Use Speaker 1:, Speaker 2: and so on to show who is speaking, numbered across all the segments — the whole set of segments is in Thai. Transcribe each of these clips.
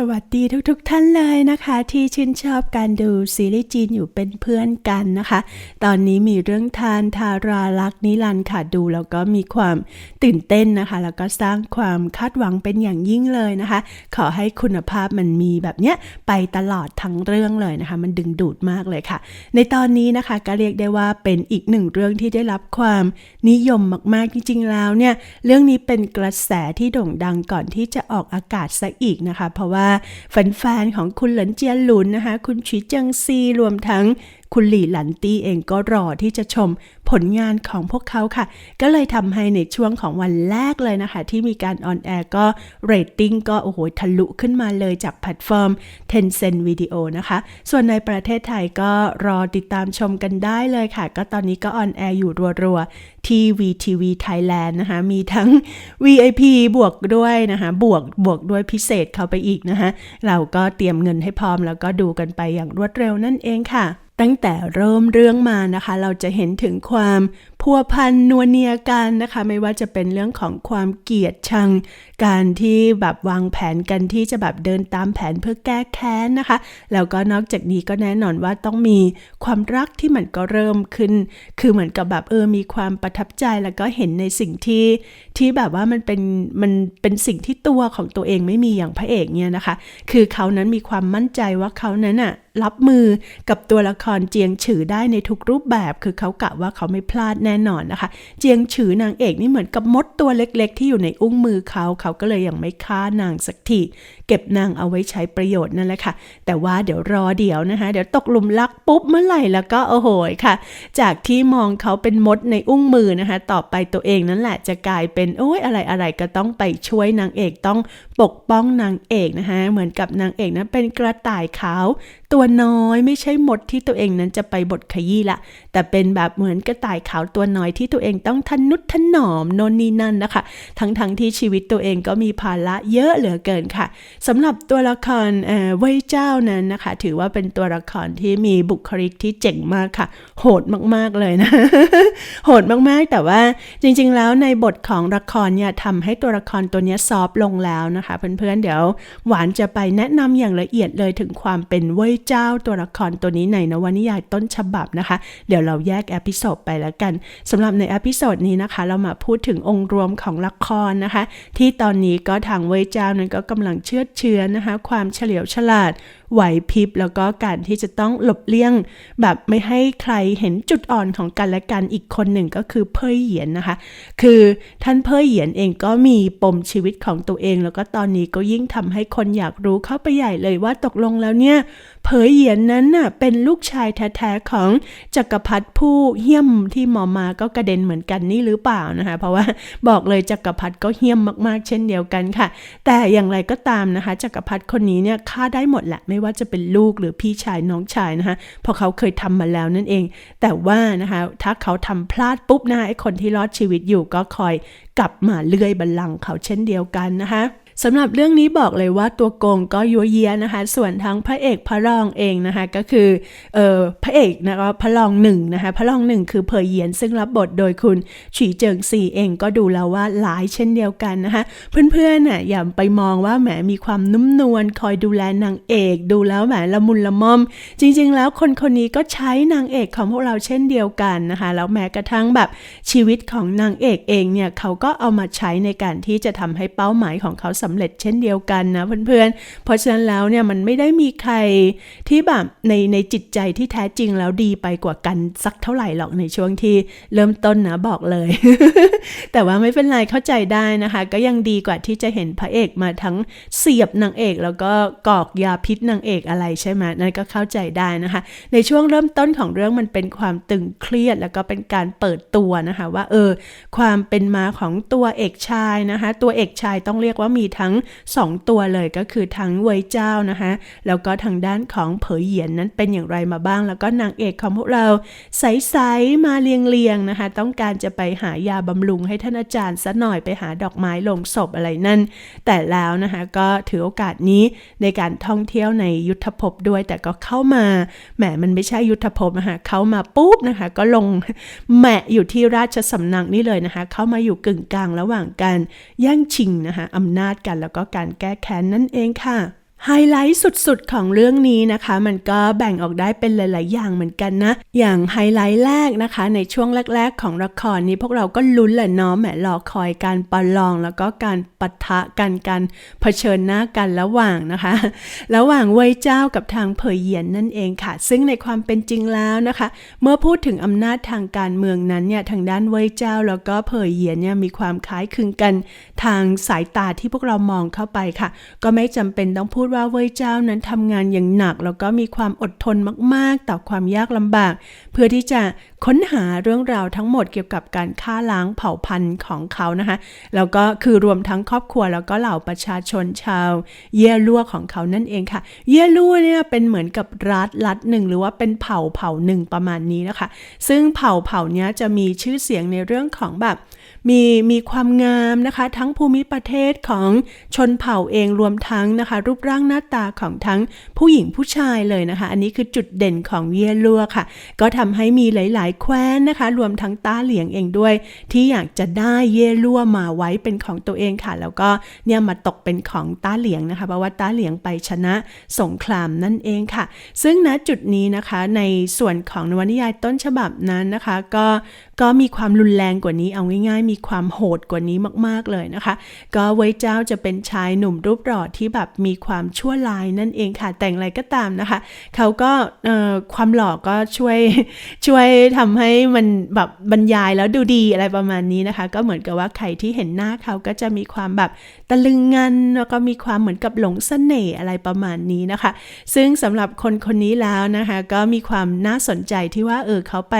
Speaker 1: สวัสดีทุกๆทท่านเลยนะคะ ที่ชื่นชอบการดูซีรีส์จีนอยู่เป็นเพื่อนกันนะคะ ตอนนี้มีเรื่องทานทาราลักษณ์นิรันค่ะดูแล้วก็มีความตื่นเต้นนะคะ แล้วก็สร้างความคาดหวังเป็นอย่างยิ่งเลยนะคะ ขอให้คุณภาพมันมีแบบเนี้ยไปตลอดทั้งเรื่องเลยนะคะ มันดึงดูดมากเลยค่ะ ในตอนนี้นะคะก็เรียกได้ว่าเป็นอีกหนึ่งเรื่องที่ได้รับความนิยมมากๆจริงๆแล้วเนี่ยเรื่องนี้เป็นกระแสที่โด่งดังก่อนที่จะออกอากาศซะอีกนะคะ เพราะว่าแฟนๆของคุณหลินเจียหลุนนะคะ คุณฉีเจิงซีรวมทั้ง คุณหลี่หลันตี้เองก็รอที่จะชมผลงานของพวกเขาค่ะ ก็เลยทำให้ในช่วงของวันแรกเลยนะคะ ที่มีการออนแอร์ก็เรตติ้งก็โอ้โหทะลุขึ้นมาเลยจากแพลตฟอร์ม Tencent Video นะคะ ส่วนในประเทศไทยก็รอติดตามชมกันได้เลยค่ะ ก็ตอนนี้ก็ออนแอร์อยู่รัวๆที่ VTV Thailand นะคะ มีทั้ง VIP บวกด้วยนะคะ บวกบวกด้วยพิเศษเข้าไปอีกนะคะ เราก็เตรียมเงินให้พร้อมแล้วก็ดูกันไปอย่างรวดเร็วนั่นเองค่ะ ตั้งแต่เริ่มเรื่องมานะคะ เราจะเห็นถึงความพัวพันนัวเนียกันนะคะ ไม่ว่าจะเป็นเรื่องของความเกลียดชัง การที่แบบวางแผนกันที่จะแบบเดินตามแผนเพื่อแก้แค้นนะคะ แล้วก็นอกจากนี้ก็แน่นอนว่าต้องมีความรักที่มันก็เริ่มขึ้น คือเหมือนกับแบบเออมีความประทับใจแล้วก็เห็นในสิ่งที่ที่แบบว่ามันเป็นมันเป็นสิ่งที่ตัวของตัวเองไม่มีอย่างพระเอกเนี่ยนะคะ คือเขานั้นมีความมั่นใจว่าเขานั้นอะรับมือกับตัวละครเจียงฉือได้ในทุกรูปแบบ คือเขากะว่าเขาไม่พลาดแแน่นอนนะคะ เจียงฉือนางเอกนี่เหมือนกับมดตัวเล็กๆ ที่อยู่ในอุ้งมือเขาเขาก็เลยยังไม่ฆ่านางสักทีเก็บนางเอาไว้ใช้ประโยชน์นั่นแหละค่ะ แต่ว่าเดี๋ยวรอเดี๋ยวนะคะ เดี๋ยวตกหลุมรักปุ๊บเมื่อไหร่แล้วก็โอ้โหค่ะ จากที่มองเขาเป็นมดในอุ้งมือนะคะ ต่อไปตัวเองนั่นแหละจะกลายเป็นโอ้ยอะไรอะไรก็ต้องไปช่วยนางเอกต้องปกป้องนางเอกนะคะเหมือนกับนางเอกนั้นเป็นกระต่ายขาว ตัวน้อยไม่ใช่มดที่ตัวเองนั้นจะไปบดขยี้ละแต่เป็นแบบเหมือนกระต่ายขาวตัวัวน้อยที่ตัวเองต้องทนุถนอมโนนนี่นั่นนะคะ ทั้งๆทที่ชีวิตตัวเองก็มีภาระเยอะเหลือเกินค่ะสำหรับตัวละครเอ่อเว่ยเจ้านั้นนะคะ ถือว่าเป็นตัวละครที่มีบุคลิกที่เจ๋งมากค่ะ โหดมากๆเลยนะ โหดมากๆ แต่ว่าจริงๆแล้วในบทของละครเนี่ยทำให้ตัวละครตัวนี้ซอฟลงแล้วนะคะ เพื่อนๆเดี๋ยวหวานจะไปแนะนำอย่างละเอียดเลยถึงความเป็นเว่ยเจ้าตัวละครตัวนี้ในนวนิยายต้นฉบับนะคะ เดี๋ยวเราแยกเอพิโซดไปแล้วกันสำหรับในอพิโซดนี้นะคะ เรามาพูดถึงองค์รวมของละครนะคะ ที่ตอนนี้ก็ทางเว่ยเจ้านั้นก็กำลังเชื่อเชื้อนะคะ ความเฉลียวฉลาด ไหวพริบแล้วก็การที่จะต้องหลบเลี่ยง แบบไม่ให้ใครเห็นจุดอ่อนของกันและกันอีกคนหนึ่งก็คือเพยเหยียนนะคะ คือท่านเพยเหยียนเองก็มีปมชีวิตของตัวเอง แล้วก็ตอนนี้ก็ยิ่งทำให้คนอยากรู้เข้าไปใหญ่เลยว่าตกลงแล้วเนี่ยเพยเหยียนนั้นน่ะเป็นลูกชายแท้ๆของจักรพรรดิผู้เหี้ยมที่มอมาก็กระเด็นเหมือนกันนี่หรือเปล่านะคะ เพราะว่าบอกเลยจักรพรรดิก็เหี้ยมมากๆ เช่นเดียวกันค่ะ แต่อย่างไรก็ตามนะคะจักรพรรดิคนนี้เนี่ยฆ่าได้หมดแหละไม่ว่าจะเป็นลูกหรือพี่ชายน้องชายนะคะพอเขาเคยทำมาแล้วนั่นเอง แต่ว่านะคะถ้าเขาทำพลาดปุ๊บนะคะไอ้คนที่รอดชีวิตอยู่ก็คอยกลับมาเลื่อยบัลลังก์เขาเช่นเดียวกันนะคะ สำหรับเรื่องนี้บอกเลยว่าตัวโกงก็ยัวเยียนะคะ ส่วนทั้งพระเอกพระรองเองนะคะ ก็คือเออพระเอกนะคะพระรองหนึ่งนะคะพระรองหนึ่งคือเพยเยียนซึ่งรับบทโดยคุณฉีเจิงซีเองก็ดูแล้วว่าหลายเช่นเดียวกันนะคะ เพื่อนๆน่ะอย่าไปมองว่าแหมมีความนุ่มนวลคอยดูแลนางเอก ดูแล้วแหมละมุนละม่อม จริง ๆ แล้วคนคนนี้ก็ใช้นางเอกของพวกเราเช่นเดียวกันนะคะแล้วแม้กระทั่งแบบชีวิตของนางเอกเองเนี่ยเขาก็เอามาใช้ในการที่จะทำให้เป้าหมายของเขาสำเร็จเช่นเดียวกันนะเพื่อนๆ เพราะฉะนั้นแล้วเนี่ยมันไม่ได้มีใครที่แบบในในจิตใจที่แท้จริงแล้วดีไปกว่ากันสักเท่าไหร่หรอกในช่วงที่เริ่มต้นนะบอกเลย แต่ว่าไม่เป็นไรเข้าใจได้นะคะ ก็ยังดีกว่าที่จะเห็นพระเอกมาทั้งเสียบนางเอก แล้วก็กอกยาพิษนางเอกอะไรใช่ไหมนั่นก็เข้าใจได้นะคะ ในช่วงเริ่มต้นของเรื่องมันเป็นความตึงเครียด แล้วก็เป็นการเปิดตัวนะคะ ว่าเออความเป็นมาของตัวเอกชายนะคะ ตัวเอกชายต้องเรียกว่ามีทั้ง 2 ตัวเลยก็คือทั้งเวยเจ้านะคะแล้วก็ทางด้านของเผยเหยียนนั้นเป็นอย่างไรมาบ้าง แล้วก็นางเอกของพวกเราใสๆมาเลียงๆนะคะต้องการจะไปหายาบำรุงให้ท่านอาจารย์ซะหน่อยไปหาดอกไม้ลงศพอะไรนั่น แต่แล้วนะคะก็ถือโอกาสนี้ในการท่องเที่ยวในยุทธภพด้วย แต่ก็เข้ามาแหมมันไม่ใช่ยุทธภพนะคะเข้ามาปุ๊บนะคะก็ลงแหมะอยู่ที่ราชสำนักนี่เลยนะคะเข้ามาอยู่กึ่งกลางระหว่างการแย่งชิงนะคะอำนาจกันแล้วก็การแก้แค้นนั่นเองค่ะ ไฮไลท์สุดๆ ของเรื่องนี้นะคะ มันก็แบ่งออกได้เป็นหลาย ๆ อย่างเหมือนกันนะ อย่างไฮไลท์แรกนะคะ ในช่วงแรก ๆ ของละครนี้พวกเราก็ลุ้นแหละเนาะแหมรอคอยการประลอง แล้วก็การปะทะกันการเผชิญหน้ากันระหว่างนะคะ ระหว่างเวยเจ้ากับทางเผยเหยียนนั่นเองค่ะ ซึ่งในความเป็นจริงแล้วนะคะ เมื่อพูดถึงอำนาจทางการเมืองนั้นเนี่ยทางด้านเวยเจ้าแล้วก็เผยเหยียนเนี่ยมีความคล้ายคลึงกัน ทางสายตาที่พวกเรามองเข้าไปค่ะ ก็ไม่จำเป็นต้องพูดว่าเวยเจ้านั้นทำงานอย่างหนัก แล้วก็มีความอดทนมากๆ ต่อความยากลำบาก เพื่อที่จะค้นหาเรื่องราวทั้งหมดเกี่ยวกับการฆ่าล้างเผ่าพันธุ์ของเขานะคะ แล้วก็คือรวมทั้งครอบครัวแล้วก็เหล่าประชาชนชาว เย่ลั่วของเขานั่นเองค่ะ เย่ลั่วเนี่ยเป็นเหมือนกับรัฐรัฐหนึ่งหรือว่าเป็นเผ่าเผ่าหนึ่งประมาณนี้นะคะ ซึ่งเผ่าเผ่านี้จะมีชื่อเสียงในเรื่องของแบบ มีมีความงามนะคะ ทั้งภูมิประเทศของชนเผ่าเองรวมทั้งนะคะ รูปร่างหน้าตาของทั้งผู้หญิงผู้ชายเลยนะคะ อันนี้คือจุดเด่นของเยลัวค่ะ ก็ทำให้มีหลาย ๆ แคว้นนะคะ รวมทั้งต้าเหลียงเองด้วย ที่อยากจะได้เยลัวมาไว้เป็นของตัวเองค่ะ แล้วก็เนี่ยมาตกเป็นของต้าเหลียงนะคะเพราะว่าต้าเหลียงไปชนะสงครามนั่นเองค่ะ ซึ่งณจุดนี้นะคะในส่วนของนวนิยายต้นฉบับนั้นนะคะ ก็ ก็มีความรุนแรงกว่านี้เอาง่าย ๆ มีความโหดกว่านี้มากๆเลยนะคะ ก็เวยเจ้าจะเป็นชายหนุ่มรูปหล่อที่แบบมีความชั่วลายนั่นเองค่ะแต่งอะไรก็ตามนะคะ เขาก็ความหล่อก็ช่วยช่วยทำให้มันแบบบรรยายแล้วดูดีอะไรประมาณนี้นะคะ ก็เหมือนกับว่าใครที่เห็นหน้าเขาก็จะมีความแบบตะลึงงันแล้วก็มีความเหมือนกับหลงเสน่ห์อะไรประมาณนี้นะคะ ซึ่งสำหรับคนคนนี้แล้วนะคะ ก็มีความน่าสนใจที่ว่าเออเขาไป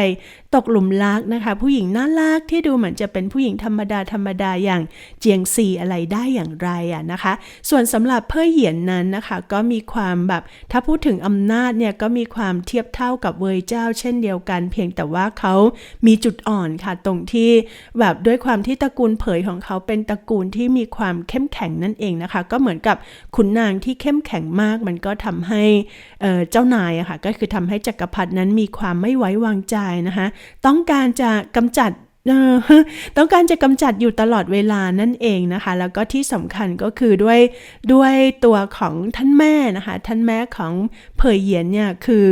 Speaker 1: ตกหลุมรักนะคะผู้หญิงน่ารักที่ดูเหมือนจะเป็นผู้หญิงธรรมดาธรรมดาอย่างเจียงซีอะไรได้อย่างไรอะนะคะ ส่วนสำหรับเพ่อเหยียนนั้นนะคะ ก็มีความแบบถ้าพูดถึงอำนาจเนี่ยก็มีความเทียบเท่ากับเวยเจ้า เช่นเดียวกัน เพียงแต่ว่าเขามีจุดอ่อนค่ะตรงที่แบบด้วยความที่ตระกูลเผยของเขาเป็นตระกูลที่มีความเข้มแข็งนั่นเองนะคะ ก็เหมือนกับขุนนางที่เข้มแข็งมาก มันก็ทำให้เจ้านายอะค่ะก็คือทำให้จักรพรรดินั้นมีความไม่ไว้วางใจนะคะ ต้องการจะกำจัด ต้องการจะกำจัดอยู่ตลอดเวลานั่นเองนะคะ แล้วก็ที่สำคัญก็คือด้วยด้วยตัวของท่านแม่นะคะ ท่านแม่ของเผยเหยียนเนี่ยคือ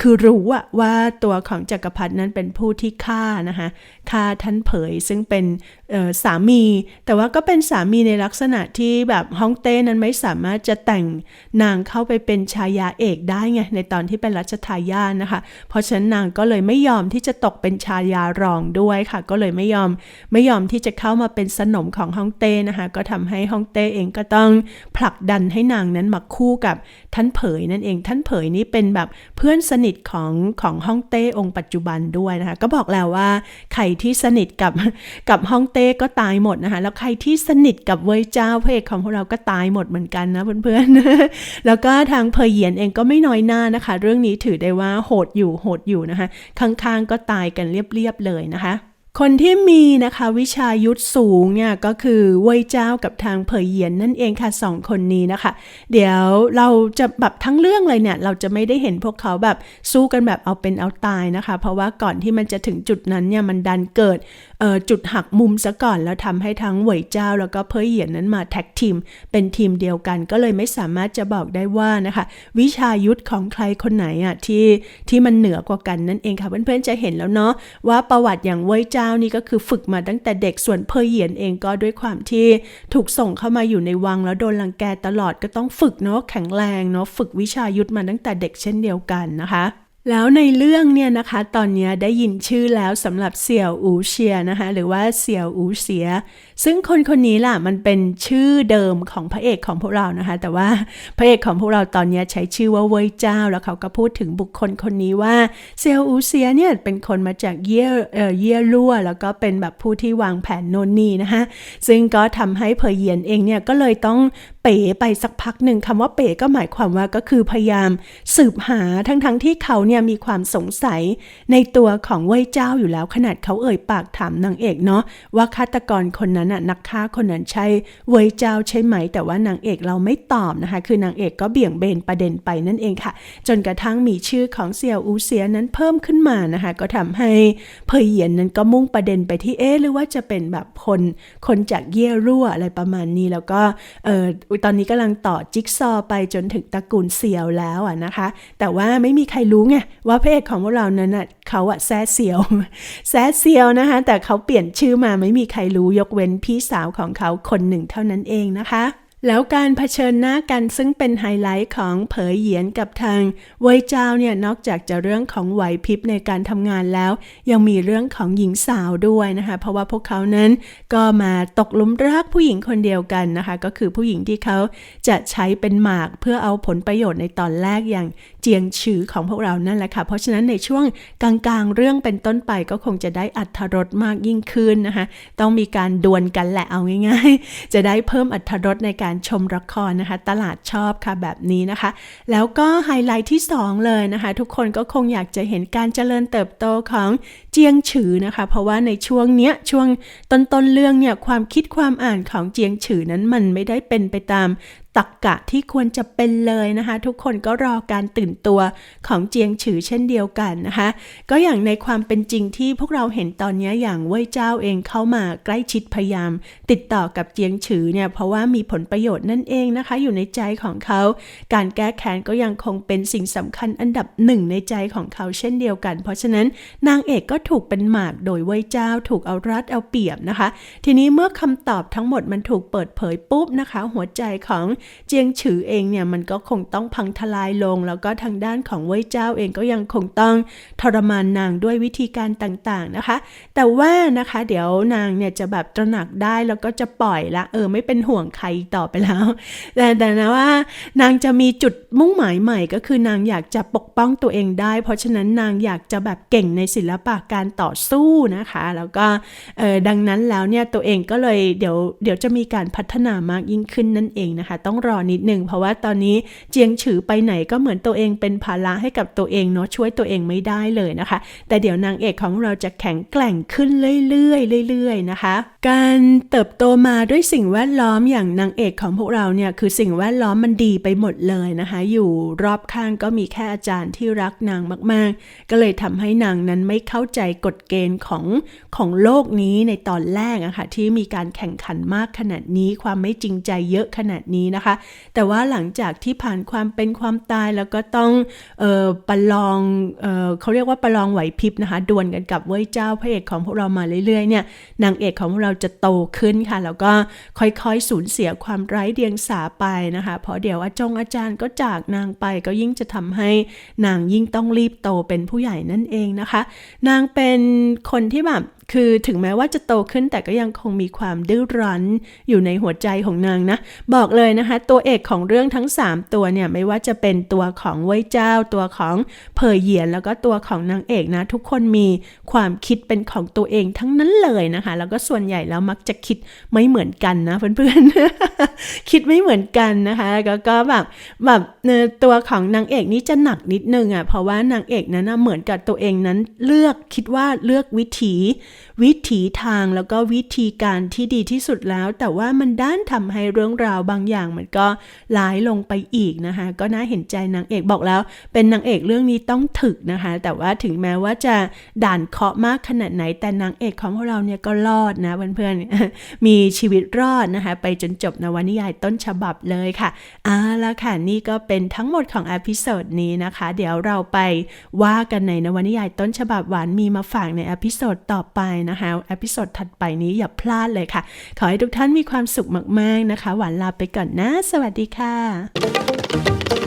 Speaker 1: คือรู้อะว่าตัวของจักรพรรดินั้นเป็นผู้ที่ฆ่านะคะฆ่าท่านเผยซึ่งเป็นสามี แต่ว่าก็เป็นสามีในลักษณะที่แบบฮ่องเต้นั้นไม่สามารถจะแต่งนางเข้าไปเป็นชายาเอกได้ไงในตอนที่เป็นรัชทายาทนะคะ เพราะฉะนั้นนางก็เลยไม่ยอมที่จะตกเป็นชายารองด้วยค่ะก็เลยไม่ยอม ไม่ยอมที่จะเข้ามาเป็นสนมของฮ่องเต้นะคะ ก็ทำให้ฮ่องเต้เองก็ต้องผลักดันให้นางนั้นมาคู่กับท่านเผยนั่นเอง ท่านเผยนี่เป็นแบบเพื่อนสนิทของของฮ่องเต้องค์ปัจจุบันด้วยนะคะ ก็บอกแล้วว่าใครที่สนิทกับกับฮ่องเต้ก็ตายหมดนะคะ แล้วใครที่สนิทกับเวยเจ้าพระเอกของพวกเราก็ตายหมดเหมือนกันนะเพื่อนๆ แล้วก็ทางเพยเหยียนเองก็ไม่น้อยหน้านะคะ เรื่องนี้ถือได้ว่าโหดอยู่โหดอยู่นะคะ ข้างๆก็ตายกันเรียบๆเลยนะคะ คนที่มีนะคะวิชายุทธสูงเนี่ยก็คือเว่ยเจ้ากับทางเผยเหยียนนั่นเองค่ะสองคนนี้นะคะ เดี๋ยวเราจะแบบทั้งเรื่องเลยเนี่ย เราจะไม่ได้เห็นพวกเขาแบบสู้กันแบบเอาเป็นเอาตายนะคะ เพราะว่าก่อนที่มันจะถึงจุดนั้นเนี่ยมันดันเกิด จุดหักมุมซะก่อน แล้วทำให้ทั้งเหวยเจ้า แล้วก็เผยเหยียนนั้นมาแท็กทีม เป็นทีมเดียวกันก็เลยไม่สามารถจะบอกได้ว่านะคะ วิชายุทธของใครคนไหนอะที่ที่มันเหนือกว่ากันนั่นเองค่ะเพื่อนๆจะเห็นแล้วเนาะว่าประวัติอย่างเว่ยเจ้านี่ก็คือฝึกมาตั้งแต่เด็กส่วนเพยเหยียนเองก็ด้วยความที่ถูกส่งเข้ามาอยู่ในวังแล้วโดนรังแกตลอดก็ต้องฝึกเนาะแข็งแรงเนาะฝึกวิชายุทธมาตั้งแต่เด็กเช่นเดียวกันนะคะ แล้วในเรื่องเนี่ยนะคะ ตอนนี้ได้ยินชื่อแล้วสำหรับเสี่ยวอูเชียนะคะ หรือว่าเสี่ยวอูเสีย ซึ่งคนคนนี้ล่ะมันเป็นชื่อเดิมของพระเอกของพวกเรานะคะ แต่ว่าพระเอกของพวกเราตอนนี้ใช้ชื่อว่าเว่ยเจ้า แล้วเขาก็พูดถึงบุคคลคนนี้ว่าเซียวอูเซียเนี่ยเป็นคนมาจากเย่เอ่อเย่ลั่วแล้วก็เป็นแบบผู้ที่วางแผนโนนนี่นะคะซึ่งก็ทำให้เพยเยียนเองเนี่ยก็เลยต้องเป๋ไปสักพักหนึ่งคำว่าเป๋ก็หมายความว่าก็คือพยายามสืบหาทั้งๆทที่เขาเนี่ยมีความสงสัยในตัวของเว่ยเจ้าอยู่แล้วขนาดเขาเอ่ยปากถามนางเอกเนาะว่าฆาตกรคนนั้นน่ะนักฆ่าคนนั้นใช่เว่ยเจ้าใช่ไหม แต่ว่านางเอกเราไม่ตอบนะคะ คือนางเอกก็เบี่ยงเบนประเด็นไปนั่นเองค่ะ จนกระทั่งมีชื่อของเสี่ยวอูเสียนั้นเพิ่มขึ้นมานะคะ ก็ทำให้เพยเหยียนนั้นก็มุ่งประเด็นไปที่เอ๊หรือว่าจะเป็นแบบคนคนจากเย่รั่วอะไรประมาณนี้แล้วก็เออตอนนี้กำลังต่อจิ๊กซอไปจนถึงตระกูลเซียวแล้วอะนะคะ แต่ว่าไม่มีใครรู้ไงว่าพระเอกของพวกเรานั้นน่ะเขาอะแซ่เซียวแซ่เซียวนะคะแต่เขาเปลี่ยนชื่อมาไม่มีใครรู้ยกเว้นพี่สาวของเขาคนหนึ่งเท่านั้นเองนะคะ แล้วการเผชิญหน้ากันซึ่งเป็นไฮไลท์ของเผยเหยียนกับทางเวยเจ้าเนี่ยนอกจากจะเรื่องของไหวพริบในการทำงานแล้ว ยังมีเรื่องของหญิงสาวด้วยนะคะ เพราะว่าพวกเขานั้นก็มาตกหลุมรักผู้หญิงคนเดียวกันนะคะ ก็คือผู้หญิงที่เขาจะใช้เป็นหมากเพื่อเอาผลประโยชน์ในตอนแรกอย่างเจียงฉือของพวกเรานั่นแหละค่ะ เพราะฉะนั้นในช่วงกลางๆ เรื่องเป็นต้นไปก็คงจะได้อัธรสมากยิ่งขึ้นนะคะ ต้องมีการดวลกันแหละเอาง่าย ๆ จะได้เพิ่มอัธรสในการชมละครนะคะ ตลาดชอบค่ะแบบนี้นะคะ แล้วก็ไฮไลท์ที่ 2 เลยนะคะ ทุกคนก็คงอยากจะเห็นการเจริญเติบโตของเจียงฉือนะคะ เพราะว่าในช่วงเนี้ยช่วงต้นๆเรื่องเนี่ยความคิดความอ่านของเจียงฉือนั้นมันไม่ได้เป็นไปตาม ตักกะที่ควรจะเป็นเลยนะคะ ทุกคนก็รอการตื่นตัวของเจียงฉือเช่นเดียวกันนะคะ ก็อย่างในความเป็นจริงที่พวกเราเห็นตอนนี้อย่างเว่ยเจ้าเองเข้ามาใกล้ชิดพยายาม ติดต่อกับเจียงฉือเนี่ยเพราะว่ามีผลประโยชน์นั่นเองนะคะ อยู่ในใจของเขา การแก้แค้นก็ยังคงเป็นสิ่งสำคัญอันดับหนึ่งในใจของเขาเช่นเดียวกัน เพราะฉะนั้นนางเอกก็ถูกเป็นหมากโดยเว่ยเจ้าถูกเอารัดเอาเปรียบนะคะ ทีนี้เมื่อคำตอบทั้งหมดมันถูกเปิดเผยปุ๊บนะคะ หัวใจของเจียงฉือเองเนี่ยมันก็คงต้องพังทลายลง แล้วก็ทางด้านของเว่ยเจ้าเองก็ยังคงต้องทรมานนางด้วยวิธีการต่างๆนะคะ แต่ว่านะคะเดี๋ยวนางเนี่ยจะแบบตระหนักได้แล้วก็จะปล่อยละเออไม่เป็นห่วงใครต่อไปแล้ว แต่แต่นะว่านางจะมีจุดมุ่งหมายใหม่ก็คือนางอยากจะปกป้องตัวเองได้ เพราะฉะนั้นนางอยากจะแบบเก่งในศิลปะการต่อสู้นะคะ แล้วก็เออดังนั้นแล้วเนี่ยตัวเองก็เลยเดี๋ยวเดี๋ยวจะมีการพัฒนามากยิ่งขึ้นนั่นเองนะคะต้องรอนิดนึงเพราะว่าตอนนี้เจียงฉือไปไหนก็เหมือนตัวเองเป็นภาระให้กับตัวเองเนาะช่วยตัวเองไม่ได้เลยนะคะ แต่เดี๋ยวนางเอกของเราจะแข็งแกร่งขึ้นเรื่อยๆเรื่อยๆนะคะ การเติบโตมาด้วยสิ่งแวดล้อมอย่างนางเอกของพวกเราเนี่ยคือสิ่งแวดล้อมมันดีไปหมดเลยนะคะ อยู่รอบข้างก็มีแค่อาจารย์ที่รักนางมาก ๆ ก็เลยทำให้นางนั้นไม่เข้าใจกฎเกณฑ์ของของโลกนี้ในตอนแรกอะคะ่ะที่มีการแข่งขันมากขนาดนี้ความไม่จริงใจเยอะขนาดนี้นะคะแต่ว่าหลังจากที่ผ่านความเป็นความตายแล้วก็ต้องออประลองเออเขาเรียกว่าประลองไหวพริบนะคะดวลกันกับเว้ยเจ้าพระเอกของพวกเรามาเรื่อยๆเนี่ยนางเอกของพวกเราจะโตขึ้นค่ะ แล้วก็ค่อยๆสูญเสียความไร้เดียงสาไปนะคะเพราะเดี๋ยวอาจงอาจารย์ก็จากนางไปก็ยิ่งจะทำให้นางยิ่งต้องรีบโตเป็นผู้ใหญ่นั่นเองนะคะ นางเป็นคนที่แบบ คือถึงแม้ว่าจะโตขึ้นแต่ก็ยังคงมีความดื้อรั้นอยู่ในหัวใจของนางนะ บอกเลยนะคะ ตัวเอกของเรื่องทั้ง 3 ตัวเนี่ยไม่ว่าจะเป็นตัวของเว่ยเจ้า ตัวของเพยเหยียน แล้วก็ตัวของนางเอกนะ ทุกคนมีความคิดเป็นของตัวเองทั้งนั้นเลยนะคะ แล้วก็ส่วนใหญ่แล้วมักจะคิดไม่เหมือนกันนะเพื่อนๆ คิดไม่เหมือนกันนะคะแล้วก็แบบแบบตัวของนางเอกนี่จะหนักนิดนึงอะเพราะว่านางเอกนั้นเหมือนกับตัวเองนั้นเลือกคิดว่าเลือกวิถีวิถีทางแล้วก็วิธีการที่ดีที่สุดแล้ว แต่ว่ามันด้านทำให้เรื่องราวบางอย่างมันก็ร้ายลงไปอีกนะคะ ก็น่าเห็นใจนางเอกบอกแล้ว เป็นนางเอกเรื่องนี้ต้องถึกนะคะ แต่ว่าถึงแม้ว่าจะด่านเคาะมากขนาดไหน แต่นางเอกของพวกเราเนี่ยก็รอดนะเพื่อนๆมีชีวิตรอดนะคะ ไปจนจบนวนิยายต้นฉบับเลยค่ะเอาและค่ะนี่ก็เป็นทั้งหมดของอพิโซดนี้นะคะ เดี๋ยวเราไปว่ากันในนวนิยายต้นฉบับหวานมีมาฝากในอพิโซดต่อไปนะคะเอพิโซดถัดไปนี้อย่าพลาดเลยค่ะ ขอให้ทุกท่านมีความสุขมาก ๆ นะคะ หวานลาไปก่อนนะ สวัสดีค่ะ